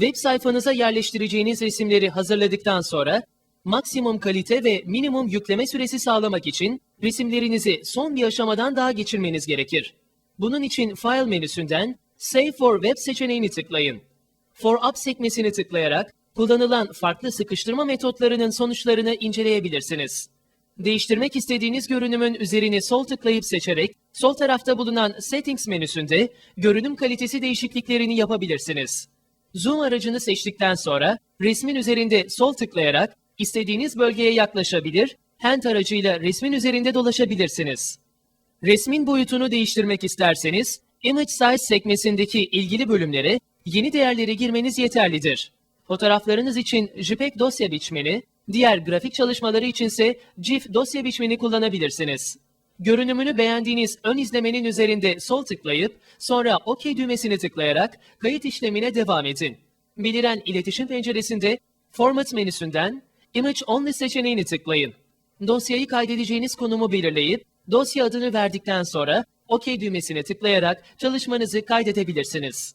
Web sayfanıza yerleştireceğiniz resimleri hazırladıktan sonra maksimum kalite ve minimum yükleme süresi sağlamak için resimlerinizi son bir aşamadan daha geçirmeniz gerekir. Bunun için File menüsünden Save for Web seçeneğini tıklayın. For Up sekmesini tıklayarak kullanılan farklı sıkıştırma metotlarının sonuçlarını inceleyebilirsiniz. Değiştirmek istediğiniz görünümün üzerine sol tıklayıp seçerek sol tarafta bulunan Settings menüsünde görünüm kalitesi değişikliklerini yapabilirsiniz. Zoom aracını seçtikten sonra resmin üzerinde sol tıklayarak istediğiniz bölgeye yaklaşabilir, hand aracıyla resmin üzerinde dolaşabilirsiniz. Resmin boyutunu değiştirmek isterseniz Image Size sekmesindeki ilgili bölümlere yeni değerleri girmeniz yeterlidir. Fotoğraflarınız için JPEG dosya biçmeni, diğer grafik çalışmaları içinse GIF dosya biçmeni kullanabilirsiniz. Görünümünü beğendiğiniz ön izlemenin üzerinde sol tıklayıp sonra OK düğmesini tıklayarak kayıt işlemine devam edin. Beliren iletişim penceresinde Format menüsünden Image Only seçeneğini tıklayın. Dosyayı kaydedeceğiniz konumu belirleyip dosya adını verdikten sonra OK düğmesine tıklayarak çalışmanızı kaydedebilirsiniz.